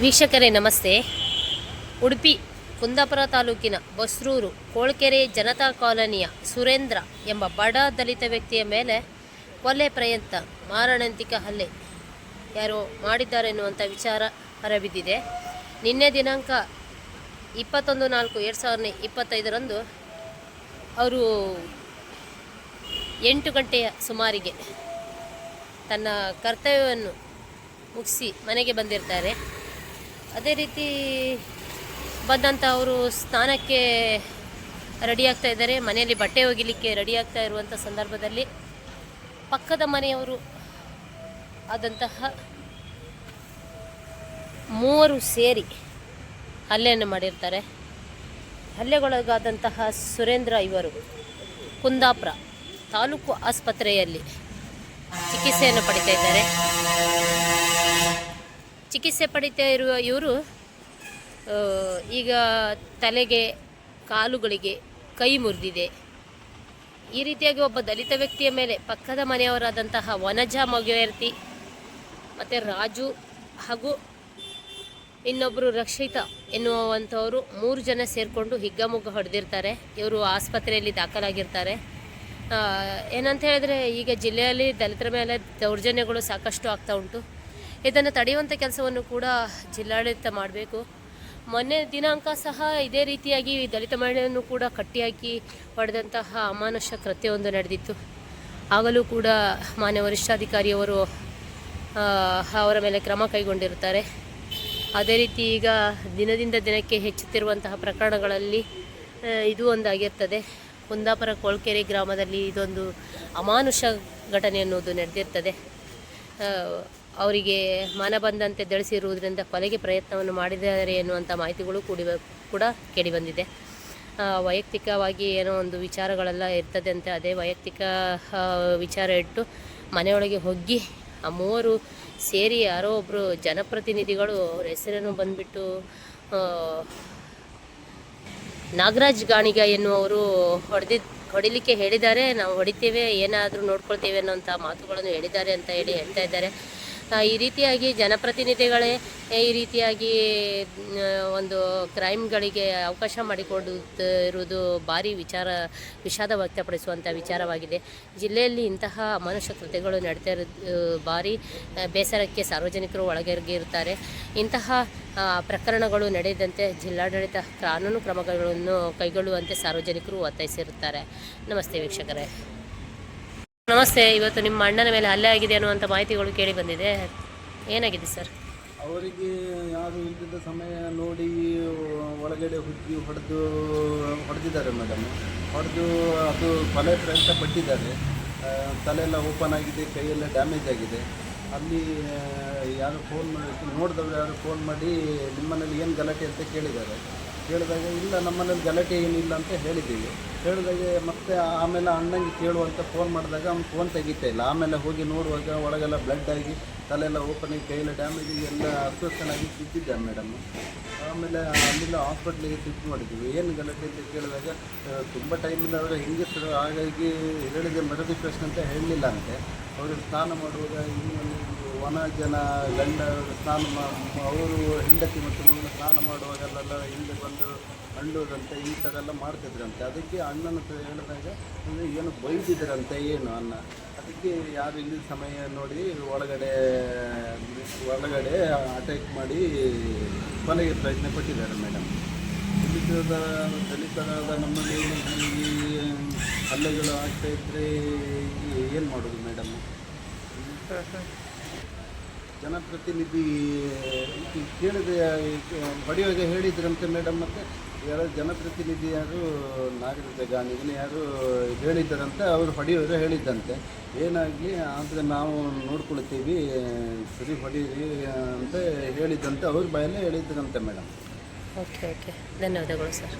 ವೀಕ್ಷಕರೇ, ನಮಸ್ತೆ. ಉಡುಪಿ, ಕುಂದಾಪುರ ತಾಲೂಕಿನ ಬಸ್ರೂರು, ಕೋಳ್ಕೆರೆ ಜನತಾ ಕಾಲೋನಿಯ ಸುರೇಂದ್ರ ಎಂಬ ಬಡ ದಲಿತ ವ್ಯಕ್ತಿಯ ಮೇಲೆ ಕೊಲೆ ಪ್ರಯತ್ನ, ಮಾರಣಾಂತಿಕ ಹಲ್ಲೆ. ಯಾರೋ ಮಾಡಿದ್ದಾರೆ ಎನ್ನುವಂಥ ವಿಚಾರ ಹೊರಬಿದ್ದಿದೆ. ನಿನ್ನೆ ದಿನಾಂಕ ಇಪ್ಪತ್ತೊಂದು ನಾಲ್ಕು ಎರಡು ಸಾವಿರದ ಇಪ್ಪತ್ತೈದರಂದು ಅವರು ಎಂಟು ಗಂಟೆಯ ಸುಮಾರಿಗೆ ತನ್ನ ಕರ್ತವ್ಯವನ್ನು ಮುಗಿಸಿ ಮನೆಗೆ ಬಂದಿರ್ತಾರೆ. ಅದೇ ರೀತಿ ಬಂದಂಥ ಅವರು ಸ್ನಾನಕ್ಕೆ ಆಗ್ತಾ ಇದ್ದಾರೆ. ಮನೆಯಲ್ಲಿ ಬಟ್ಟೆ ಒಗಿಲಿಕ್ಕೆ ಆಗ್ತಾ ಇರುವಂಥ ಸಂದರ್ಭದಲ್ಲಿ ಪಕ್ಕದ ಮನೆಯವರು ಆದಂತಹ ಮೂವರು ಸೇರಿ ಹಲ್ಲೆಯನ್ನು ಮಾಡಿರ್ತಾರೆ. ಹಲ್ಲೆಗೊಳಗಾದಂತಹ ಸುರೇಂದ್ರ ಇವರು ಕುಂದಾಪುರ ತಾಲೂಕು ಆಸ್ಪತ್ರೆಯಲ್ಲಿ ಚಿಕಿತ್ಸೆಯನ್ನು ಪಡಿತಾ ಇದ್ದಾರೆ. ಚಿಕಿತ್ಸೆ ಪಡಿತಾ ಇರುವ ಇವರು ಈಗ ತಲೆಗೆ, ಕಾಲುಗಳಿಗೆ ಕೈ ಮುರಿದಿದೆ. ಈ ರೀತಿಯಾಗಿ ಒಬ್ಬ ದಲಿತ ವ್ಯಕ್ತಿಯ ಮೇಲೆ ಪಕ್ಕದ ಮನೆಯವರಾದಂತಹ ವನಜ ಮಗುವರ್ತಿ ಮತ್ತು ರಾಜು ಹಾಗೂ ಇನ್ನೊಬ್ಬರು ರಕ್ಷಿತಾ ಎನ್ನುವಂಥವರು ಮೂರು ಜನ ಸೇರಿಕೊಂಡು ಹಿಗ್ಗಮುಗ್ಗ ಹೊಡೆದಿರ್ತಾರೆ. ಇವರು ಆಸ್ಪತ್ರೆಯಲ್ಲಿ ದಾಖಲಾಗಿರ್ತಾರೆ. ಏನಂತ ಹೇಳಿದ್ರೆ ಈಗ ಜಿಲ್ಲೆಯಲ್ಲಿ ದಲಿತರ ಮೇಲೆ ದೌರ್ಜನ್ಯಗಳು ಸಾಕಷ್ಟು ಆಗ್ತಾ ಉಂಟು. ಇದನ್ನು ತಡೆಯುವಂಥ ಕೆಲಸವನ್ನು ಕೂಡ ಜಿಲ್ಲಾಡಳಿತ ಮಾಡಬೇಕು. ಮೊನ್ನೆ ದಿನಾಂಕ ಸಹ ಇದೇ ರೀತಿಯಾಗಿ ದಲಿತ ಮಹಿಳೆಯನ್ನು ಕೂಡ ಕಟ್ಟಿಹಾಕಿ ಪಡೆದಂತಹ ಅಮಾನುಷ ಕೃತ್ಯವೊಂದು ನಡೆದಿತ್ತು. ಆಗಲೂ ಕೂಡ ಮಾನ್ಯ ವರಿಷ್ಠಾಧಿಕಾರಿಯವರು ಅವರ ಮೇಲೆ ಕ್ರಮ ಕೈಗೊಂಡಿರುತ್ತಾರೆ. ಅದೇ ರೀತಿ ಈಗ ದಿನದಿಂದ ದಿನಕ್ಕೆ ಹೆಚ್ಚುತ್ತಿರುವಂತಹ ಪ್ರಕರಣಗಳಲ್ಲಿ ಇದು ಒಂದಾಗಿರ್ತದೆ. ಕುಂದಾಪುರ ಕೊಳ್ಕೆರೆ ಗ್ರಾಮದಲ್ಲಿ ಇದೊಂದು ಅಮಾನುಷ ಘಟನೆ ಅನ್ನೋದು ನಡೆದಿರ್ತದೆ. ಅವರಿಗೆ ಮನ ಬಂದಂತೆ ದಳಿಸಿರುವುದರಿಂದ ಕೊಲೆಗೆ ಪ್ರಯತ್ನವನ್ನು ಮಾಡಿದ್ದಾರೆ ಎನ್ನುವಂಥ ಮಾಹಿತಿಗಳು ಕೂಡಿ ಕೂಡ ಕೇಳಿಬಂದಿದೆ ವೈಯಕ್ತಿಕವಾಗಿ ಏನೋ ಒಂದು ವಿಚಾರಗಳೆಲ್ಲ ಇರ್ತದೆ ಅಂತ ಅದೇ ವೈಯಕ್ತಿಕ ವಿಚಾರ ಇಟ್ಟು ಮನೆಯೊಳಗೆ ಹೋಗಿ ಆ ಮೂವರು ಸೇರಿ ಯಾರೋ ಒಬ್ಬರು ಜನಪ್ರತಿನಿಧಿಗಳು ಅವ್ರ ಹೆಸರನ್ನು ಬಂದುಬಿಟ್ಟು ನಾಗರಾಜ್ ಗಾಣಿಗ ಎನ್ನುವರು ಹೊಡೆದಿದ್ ಹೊಡಿಲಿಕ್ಕೆ ಹೇಳಿದ್ದಾರೆ. ನಾವು ಹೊಡಿತೇವೆ, ಏನಾದರೂ ನೋಡ್ಕೊಳ್ತೇವೆ ಅನ್ನೋಂಥ ಮಾತುಗಳನ್ನು ಹೇಳಿದ್ದಾರೆ ಅಂತ ಹೇಳಿ ಹೇಳ್ತಾ ಇದ್ದಾರೆ. ಈ ರೀತಿಯಾಗಿ ಜನಪ್ರತಿನಿಧಿಗಳೇ ಈ ರೀತಿಯಾಗಿ ಒಂದು ಕ್ರೈಮ್ಗಳಿಗೆ ಅವಕಾಶ ಮಾಡಿಕೊಡುತ್ತಿರುವುದು ಭಾರಿ ವಿಚಾರ, ವಿಷಾದ ವ್ಯಕ್ತಪಡಿಸುವಂಥ ವಿಚಾರವಾಗಿದೆ. ಜಿಲ್ಲೆಯಲ್ಲಿ ಇಂತಹ ಅಮಾನುಷ ಕೃತ್ಯಗಳು ನಡೀತಾ ಇರೋದು ಭಾರಿ ಬೇಸರಕ್ಕೆ ಸಾರ್ವಜನಿಕರು ಒಳಗಿರ್ತಾರೆ ಇಂತಹ ಪ್ರಕರಣಗಳು ನಡೆಯದಂತೆ ಜಿಲ್ಲಾಡಳಿತ ಕಾನೂನು ಕ್ರಮಗಳನ್ನು ಕೈಗೊಳ್ಳುವಂತೆ ಸಾರ್ವಜನಿಕರು ಒತ್ತಾಯಿಸಿರುತ್ತಾರೆ. ನಮಸ್ತೆ ವೀಕ್ಷಕರೇ. ನಮಸ್ತೆ, ಇವತ್ತು ನಿಮ್ಮ ಅಣ್ಣನ ಮೇಲೆ ಹಲ್ಲೆ ಆಗಿದೆ ಅನ್ನುವಂಥ ಮಾಹಿತಿಗಳು ಕೇಳಿ ಬಂದಿದೆ. ಏನಾಗಿದೆ ಸರ್? ಅವರಿಗೆ ಯಾರು ಇಲ್ಲದ ಸಮಯ ನೋಡಿ ಒಳಗಡೆ ಹುಡುಗಿ ಹೊಡೆದು, ಹೊಡೆದಿದ್ದಾರೆ ಮೇಡಮ್ ಹೊಡೆದು ಅದು ಕೊಲೆ ಪ್ರಯತ್ನ ಪಟ್ಟಿದ್ದಾರೆ. ತಲೆಯೆಲ್ಲ ಓಪನ್ ಆಗಿದೆ, ಕೈಯೆಲ್ಲ ಡ್ಯಾಮೇಜ್ ಆಗಿದೆ. ಅಲ್ಲಿ ಯಾರು ಫೋನ್ ಮಾಡಿ, ನೋಡಿದವರು ಯಾರು ಫೋನ್ ಮಾಡಿ, ನಿಮ್ಮನೇಲಿ ಏನು ಗಲಾಟೆ ಅಂತ ಕೇಳಿದ್ದಾರೆ. ಕೇಳಿದಾಗ ಇಲ್ಲ, ನಮ್ಮನೇಲಿ ಗಲಾಟೆ ಏನಿಲ್ಲ ಅಂತ ಹೇಳಿದ್ದೀವಿ. ಹೇಳಿದಾಗ ಮತ್ತೆ ಆಮೇಲೆ ಅಣ್ಣಂಗೆ ಕೇಳುವಂತ ಫೋನ್ ಮಾಡಿದಾಗ ಅವ್ನು ಫೋನ್ ತೆಗಿತಾ ಇಲ್ಲ. ಆಮೇಲೆ ಹೋಗಿ ನೋಡುವಾಗ ಒಳಗೆಲ್ಲ ಬ್ಲಡ್ ಆಗಿ ತಲೆಲ್ಲ ಓಪನ್ ಆಗಿ, ಕೈಯೆಲ್ಲ ಡ್ಯಾಮೇಜ್ ಎಲ್ಲ ಅಸ್ವಸ್ಥನಾಗಿ ಬಿದ್ದಿದ್ದೆ ಮೇಡಮ್ ಆಮೇಲೆ ಅಲ್ಲಿಂದ ಹಾಸ್ಪಿಟ್ಲಿಗೆ ಶಿಫ್ಟ್ ಮಾಡಿದ್ವಿ. ಏನು ಗಲಾಟೆ ಅಂತ ಕೇಳಿದಾಗ ತುಂಬ ಟೈಮಿಂದ ಅವರು ಹಿಂಗೆ ಸರ್ ಹಾಗಾಗಿ ಹೇಳಿದೆ ಪ್ರಶ್ನೆ ಅಂತ ಹೇಳಲಿಲ್ಲ ಅಂತೆ. ಅವರು ಸ್ನಾನ ಮಾಡುವಾಗ ಇನ್ನೊಂದು ವನ ಜನ ಗಂಡ, ಸ್ನಾನ ಅವರು ಹೆಂಡತಿ ಮತ್ತು ಸ್ನಾನ ಮಾಡುವಾಗಲೆಲ್ಲ ಹಿಂದೆ ಬಂದು ಥರ ಎಲ್ಲ ಮಾಡ್ತಿದ್ರಂತೆ. ಅದಕ್ಕೆ ಅಣ್ಣನ ಹತ್ರ ಹೇಳಿದಾಗ ಅಂದರೆ ಏನು ಬೈದಿದ್ರಂತೆ ಏನು ಅನ್ನ? ಅದಕ್ಕೆ ಯಾರು ಇಲ್ಲಿ ಸಮಯ ನೋಡಿ ಒಳಗಡೆ ಒಳಗಡೆ ಅಟ್ಯಾಕ್ ಮಾಡಿ ಕೊನೆಗೆ ಪ್ರಯತ್ನ ಪಟ್ಟಿದ್ದಾರೆ ಮೇಡಮ್. ದಲಿತದ ದಲಿತರಾದ ನಮ್ಮಲ್ಲಿ ಈ ಹಲ್ಲೆಗಳು ಆಗ್ತಾ ಇದ್ದರೆ ಏನು ಮಾಡೋದು ಮೇಡಮ್? ಜನಪ್ರತಿನಿಧಿ ಕೇಳಿದೆ ಹೊಡೆಯುವಾಗ ಹೇಳಿದ್ರಂತೆ ಮೇಡಮ್ ಮತ್ತು ಯಾರು ಜನಪ್ರತಿನಿಧಿ ಯಾರು ನಾಗರಿಕ ಗಾಣಿಗನ ಯಾರು ಹೇಳಿದ್ದರಂತೆ, ಅವರು ಹೊಡೆಯೋರು ಹೇಳಿದ್ದಂತೆ. ಏನಾಗಲಿ ಆದರೆ ನಾವು ನೋಡ್ಕೊಳ್ತೀವಿ, ಸರಿ ಹೊಡೀರಿ ಅಂತ ಹೇಳಿದ್ದಂತೆ, ಅವ್ರ ಬಾಯಲ್ಲೇ ಹೇಳಿದ್ರಂತೆ ಮೇಡಮ್. Okay okay. ಧನ್ಯವಾದಗಳು ಸರ್.